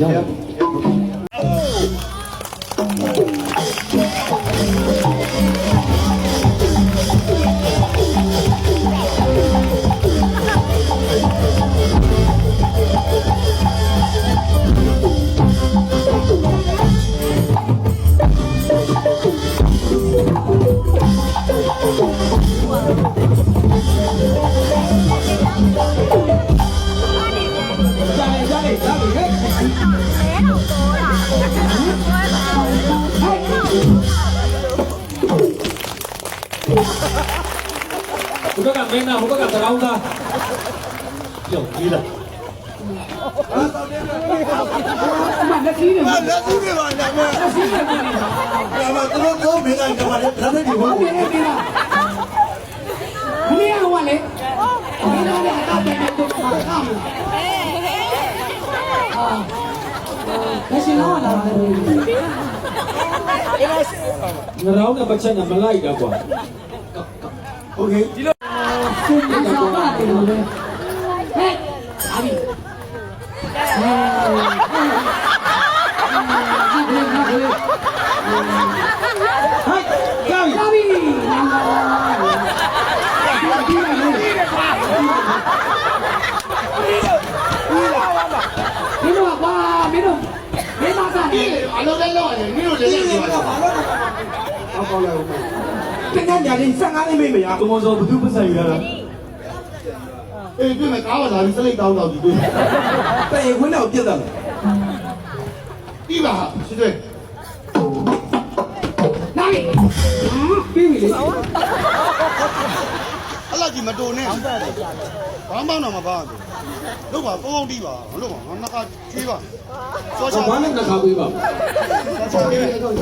อ ဘုရားကမင်းနာဘုရားကသကောင်းသားကြောက်ကြီးလား မလက်ကြီးနေ ဘာလက်သူတွေပါလဲမင်းလက်သူတွေပါဒါမှသူတို့တော့မင်းကတမလေးလက်တွေဟုတ် နေနေလားမင်းရောလေမင်းရောလည်းတော့တယ်တော့ခါခါမလားလက်ရှိတော့လာတယ် ငရောင်းနဲ့ပတ်ချက်နဲ့မလိုက်တာကွာ โอเค ဒီလိုစင်နေတာပါတယ်လို့ဟဲ့အာဘီဟဲ့ကြောက်အာဘီအာဘီမင်းတို့ကွာမင်းတို့မင်းမကလည်းအလုံးလေးလောက်ရတယ်မင်းတို့လည်းလည်းပြောပါအောက်ပေါက်လို က်ဦးတကယ်ညာလေး15လေးမိမရဘုံစောဘသူပတ်ဆိုင်ရတာအေးပြင်မဲ့ကားလာပြီးစလိတ်တောင်းတော့ဒီတွေ့တဲ့ခွင်းတော့ပြတ်တယ်ပြီးပါရှိတယ်နိုင်ပြီးပြီလေအဲ့လော က်ကြီးမတုံနဲ့ဘာမှတော့မပါဘူးလို့ပါကောင်းကောင်းတီးပါလို့ပါငါနှစ်ခါချေးပါစောချာဘာနဲ့နှခါပေးပါစောချာလေးဒီကောင်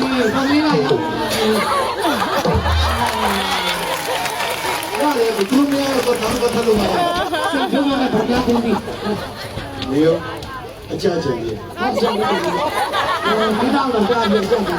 လေးကောင်လေးလို က်ရရတယ်ဘယ်သူမျိုးတော့တော့တော့လို့ပါစင်ပြုံးနဲ့ဗုဒ္ဓဘုန်းကြီးနေရောအကြချင်ကြီးအားကြောင့်ဒီတော့တော့ကြားပြီးကြောက်တ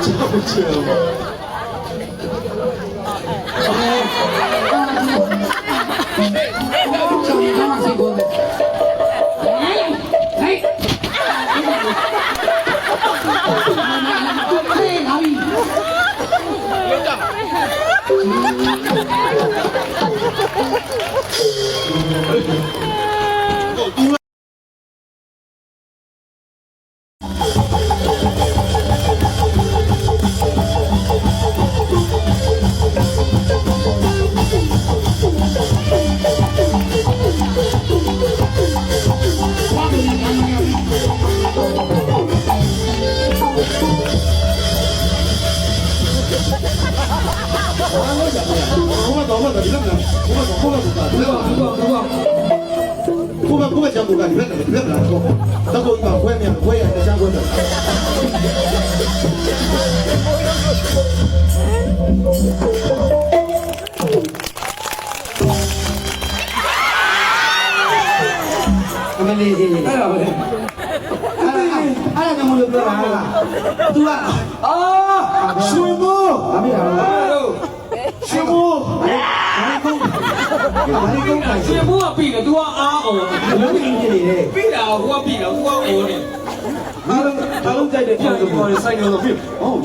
ဒီလက်မလားတော့တော့ကိုခွဲမြန်ခွဲရတခြားခွဲတယ် အမလေးကြီးအဲ့ဒါပဲအဲ့ဒါအဲ့ဒါကမလို့ပြောတာဟာ तू อ่ะအာရွှေမိုးအမေဟာ ရှင်ဘူးကပြီးတယ် तू ကအားအောင်လုံးကြီးနေတယ်ပြီးတာဟိုကပြီးတာဟိုကအော်နေအားလုံးအားလုံးကြိုက်တဲ့ပြန်လို့ပေါ်ဆိုင်လို့ပြဟုတ်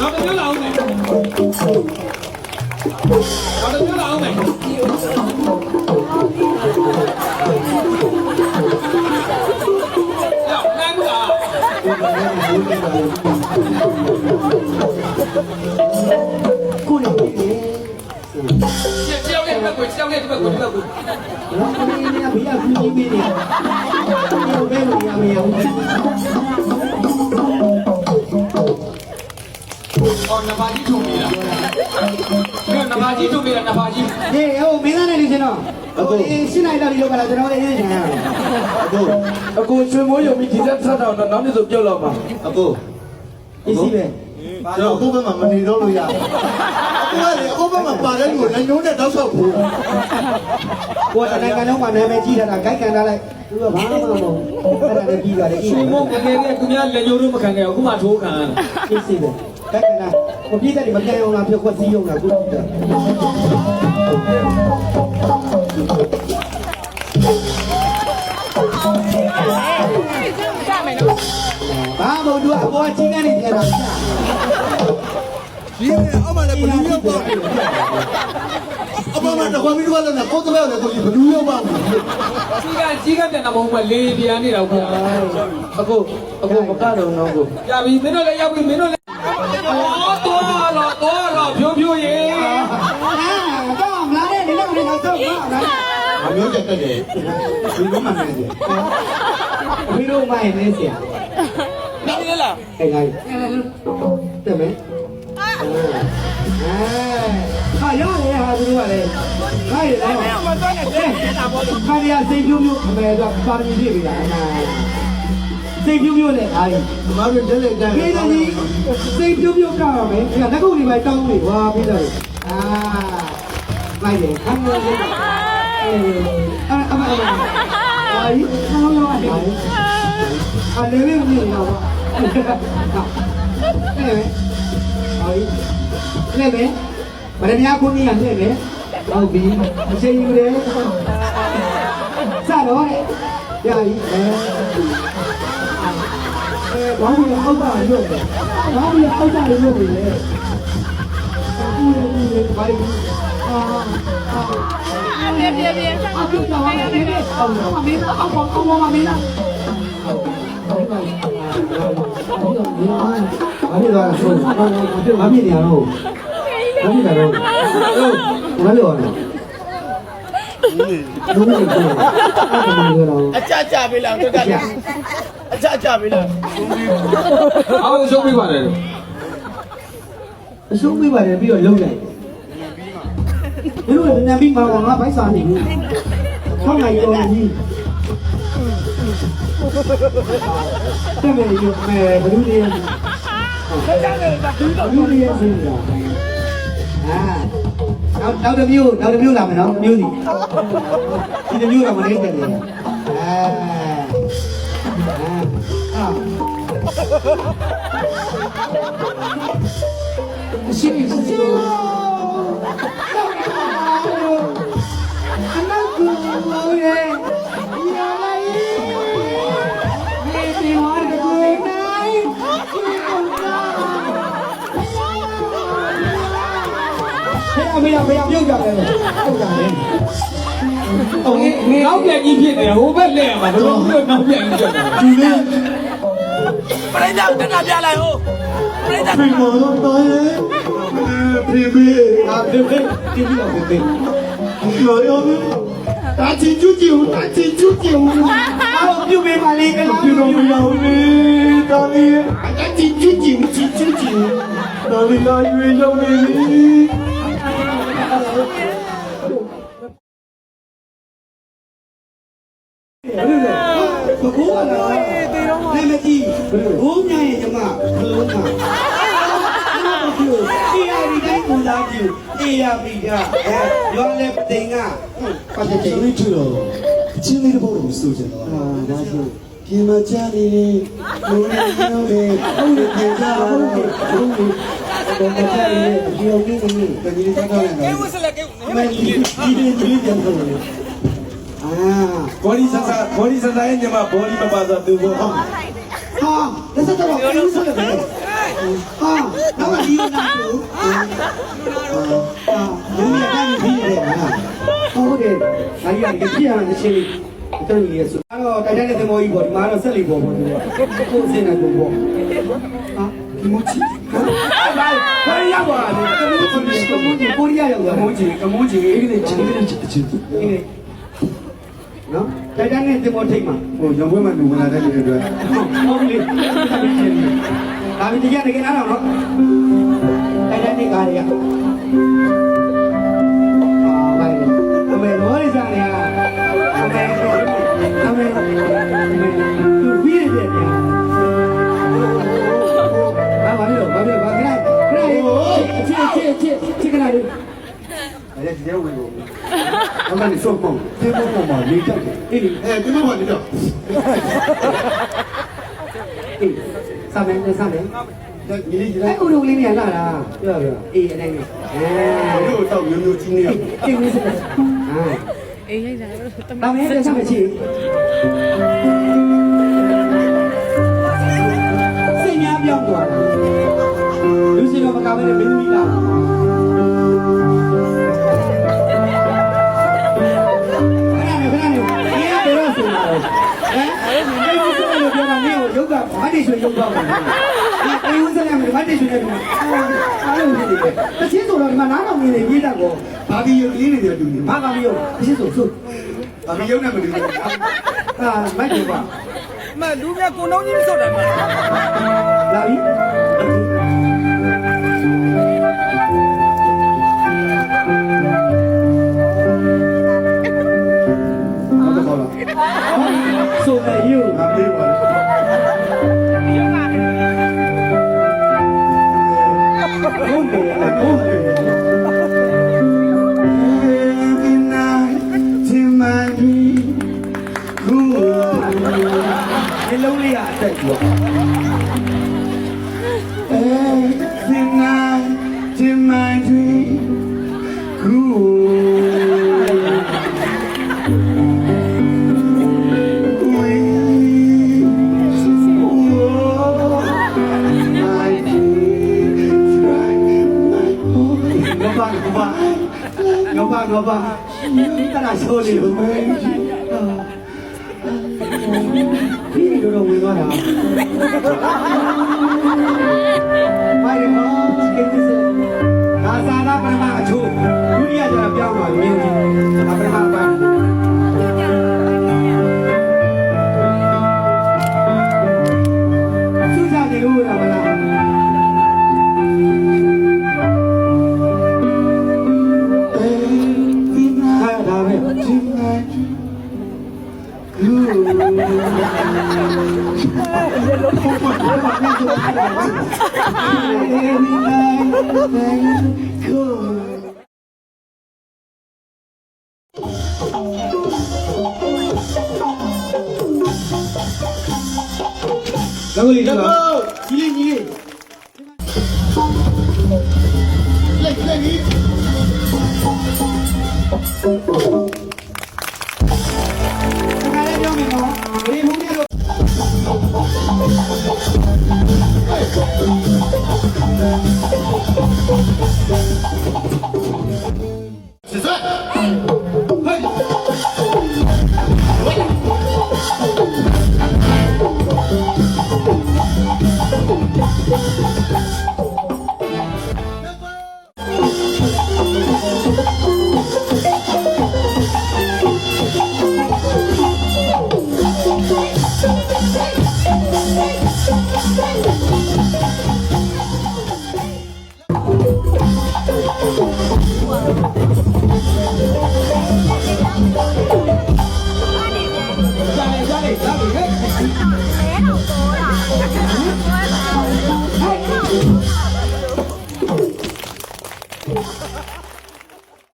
နောက်တစ်မျိုးလာအောင်မယ်နောက် ကိုနေတယ်တယောက်နဲ့တစ်ပတ်ကိုတယောက်နဲ့တစ်ပတ်ကိုတစ်ပတ်ကိုတော့အမေနဲ့ဘေးကကူကြီးပေးနေတယ်ဘယ်လိုရမရဘူးအော်နဘာကြီးထုံနေတာကဲနဘာကြီးထုံနေတာနဘာကြီးဟေးဟိုမင်းသားနဲ့နေစင်တော့ ဟိုဒီရှင်းလိုက်တော့ဒီလောက်ကလာကျွန်တော်လည်းအင်းချင်ရအောင်အခုအခုရွှေမိုးယုံပြီးဒီသက်ဆက်တော့နောက်နေ့ဆိုပြုတ်တော့မှာအခုပစ္စည်းပဲကျွန်တော်အခုဘက်မှာမနေတော့လို့ရအခုကလေအခုဘက်မှာပါတဲ့လူကိုလည်းညုံးတဲ့တောက်ဆောက်ဘူးကိုယ်တနိုင်ငံလုံးမှာနာမည်ကြီးတာဂိုက်ကန်ထားလိုက်သူကဘာမှမဟုတ်ဘူးအဲ့ဒါလည်းပြီးသွားတယ်ရွှေမိုးငငယ်ကသူများလက်ညိုးတို့မခံခဲ့ဘူးအခုမှထိုးခံပစ္စည်းပဲဂိုက်ကန်ထားကိုပြည့်တဲ့မပြန်အောင်လားဖြစ်ခွက်စည်းအောင်လားကိုကြည့်တယ် ဘာမဟုတ်သူအပေါ်ချင်းကနေပြန်တာဒီအမလည်းဘလူးရောက်ပါအမမတော့ခွန်ပြီးတော့လည်းကိုယ်တပည့်လည်းကိုဘလူးရောက်ပါဘူးကြီးကကြီးကပြန်တာမဟုတ်ဘူးလေပြန်နေတာကွာအခုအခုမကတော့တော့ကိုရပြီမင်းတို့လည်းရောက်ပြီမင်းတို့ နဲ့တော့တော့မလာအမျိုးချက်တက်တယ်ဒီလိုမှမနေဘူးဘီလိုမိုင်းနေစရာနေလေလားအဲ့ဒါတဲ့မဲအာဟာရတယ်ဟာသူတို့ကလည်းခိုင်းတယ်မတော်နဲ့တဲ့တာပေါ်ခါရစိတ်ပြူးပြူးအမေကပါရမီပြည့်ပြီလားအနာစိတ်ပြူးပြူးနဲ့အားကြီးအမတို့တက်လက်တန်းဒီနေ့ဒီစိတ်ပြူးပြူးကောက်ရမယ်ဒီကလက်ကုပ်တွေပဲတောင်းနေဝါပြီးတော့အာ လိုက်တယ်ခမ်းနေတယ်အဲအမအမအမအာကြီးဆောင်းရောအဲ့အာလည်းမင်းမင်းတော့အဲ့လေအာကြီးလည်းပဲဗရမညာခုကြီးကလည်းပဲဟုတ်ပြီအချိန်ယူတယ်စတော့ရာကြီးအဲအဲဘာလို့အောက်ပါရုပ်လဲဘာလို့အောက်ပါရုပ်လဲဦးလေးဦးလေးဘာလို့အာအာ 别别别！啊，别讲话，别别！哦，我没了，哦，我哦我没了。ဘာဖြစ်သွားလဲဆိုဘာဖြစ်နေရတော့ဘာဖြစ်တာတော့ဘာလို့လဲဘုန်းကြီးကတော့အဲ့ဒါမျိုးတော့ အကြကြပေးလားတို့ကအကြကြပေးလား အောက်ဆုံးပြပါတယ် အရှုံးပေးပါတယ်ပြီးတော့လုံလိုက် ဘယ်လိုလဲမြန်ပြီးမှာငါဘိုက်စာနေဘူးဆောင်းနိုင်ရောကြီးတဲ့မယ်ယူမယ်ဘယ်လိုလဲဘယ်လိုလဲဆိုရအာနောက်နောက်တစ်မျိုးနောက်တစ် ရဲ့ယာလိုက်ဒီဝါရကိုနိုင်ဟဲ့အမေအမေပြုတ်ကြတယ်ပြုတ်ကြတယ်ဟိုနောက်ပြန်ကြီးဖြစ်တယ်ဟိုဘက်လဲမှာဘလို့နောက်ပြန်ကြီးဖြစ်တယ်ဒီလေးပြိဿတက်တာပြလိုက်ဟိုပြိဿဖေမောတော်ရဲ့ဖေမေအာဒီဒီဒီလိုပဲလောရောတာ ချီကျူးကျူတာချီကျူးကျူအားလုံးပြုတ်ပေးပါလေကလားဒီလိုမျိုးလေးတော်လေးတာချီကျူးကျူချီကျူးကျူတော်လေးလာရွေးရောက်နေပြီဘဘိုးကလည်းနေမကြည့်ဘိုးမြရဲ့ညီမဘလုံးကအဲ့ဒါကိုဒီအရီတိုင်းကိုလာကြည့်အေးရ ပြီကအဲရောလည်းတင်ကပတ်တဲ့ဒီလိုထူတော့အချင်းလေးတစ်ပုဒ်ကိုစိုးချင်တော့အာဒါဆိုပြင်မကြနေလူနေရောနေဟုတ်တယ်ပြင်ကြပါဦးဟုတ်ပြီတော့မကြရည်ဒီအောင်ကြီးနေတကယ်တော့တော့လည်းဝဆလကေမင်းဒီဒီဒီပြန်လို့အာဘောဒီဆဆဘောဒီဆဆရဲ့ညီမဘောဒီမပါဆိုသူဘောဟာလက်စတော့ပြန်ဆိုရတယ်ဟာတော့ဒီနာကိုအာဒီနေ့တိုင်းပြီးရတယ်ဟာ ဟုတ်တယ်ဒါကြီးကကြည့်ရတဲ့ချင်းလေးတော်ကြီးရဲ့ဆိုအဲ့တော့တိုက်တဲ့သမောကြီးပေါ့ဒီမှာတော့ဆက်လေးပေါ့ပေါ့ဒီကိုစင်နေကိုပေါ့ဟာဒီမိုချီဟာဘာဘာရပါလဲကမိုချီကမိုချီကိုရီးယားရောကမိုချီကမိုချီအဲ့ဒီချင်းလေးချင်းချင်းနော်တိုက်တဲ့သမောထိတ်မှာဟိုရုံပွဲမှာလူမလာတဲ့လူတွေအတွက်ဟုတ်ပြီဒါပြီးတကယ်တကယ်အားတော့နော်တဲ့နေကားတွေက အမှန်ဆိုပုံတေပုံပုံမှာလေးတက်တယ်အေးအဲဒီမှာပါနေတော့အေးစမယ်စမယ်ညီလေးကြီးအဲ့လိုက်ဦးတို့လေးနေလာတာပြောပြောအေးအဲ့တိုင်းအဲတို့တော့မျိုးမျိုးချင်းနေရအေးဝင်းစတယ်အာအေးရိုက်တာတော့တမဒါမဲ့ဆက်မချီစိတ်များပြောင်းသွားတာလူစီတော့မကဘဲနဲ့မင်းသမီးလား တည်ရွှေရုပ်တော့မှာဒီအေးဦးစလည်းမတည်ရွှေနဲ့အာအားလုံးဖြစ်နေတယ်တချင်းဆိုတော့ဒီမှာနားတော်နေနေပြေးတတ်ကောဘာဒီရုပ်လေးနေတယ်တူနေဘာကမရောတချင်းဆိုဆိုဘာဒီရုပ်နဲ့မတူဘူးအာမိုက်တယ်ပါမလူမြကိုနှောင်းကြီးမစော့တယ်မလာပြီဟုတ်တယ်ဟုတ်လားဆိုနေယူငါပြေးပါ ဒီလုံးလေးကအတက်ကြီး Every ငါဘာငါဘာတနာဆိုနေလို့မဲဒီလိုတော့ဝင်သွားတာမိုင်မောကိစ္စနာသာနာပရမအချိုးဒုတိယကျတော့ပြောင်းသွားပြီမြင်ကြည့်အပရမပ လောလီလောကြီးလေးကြီးလေးလက်လက်ကြီးခါလေးပြောမယ်နော်ဒီမု うん。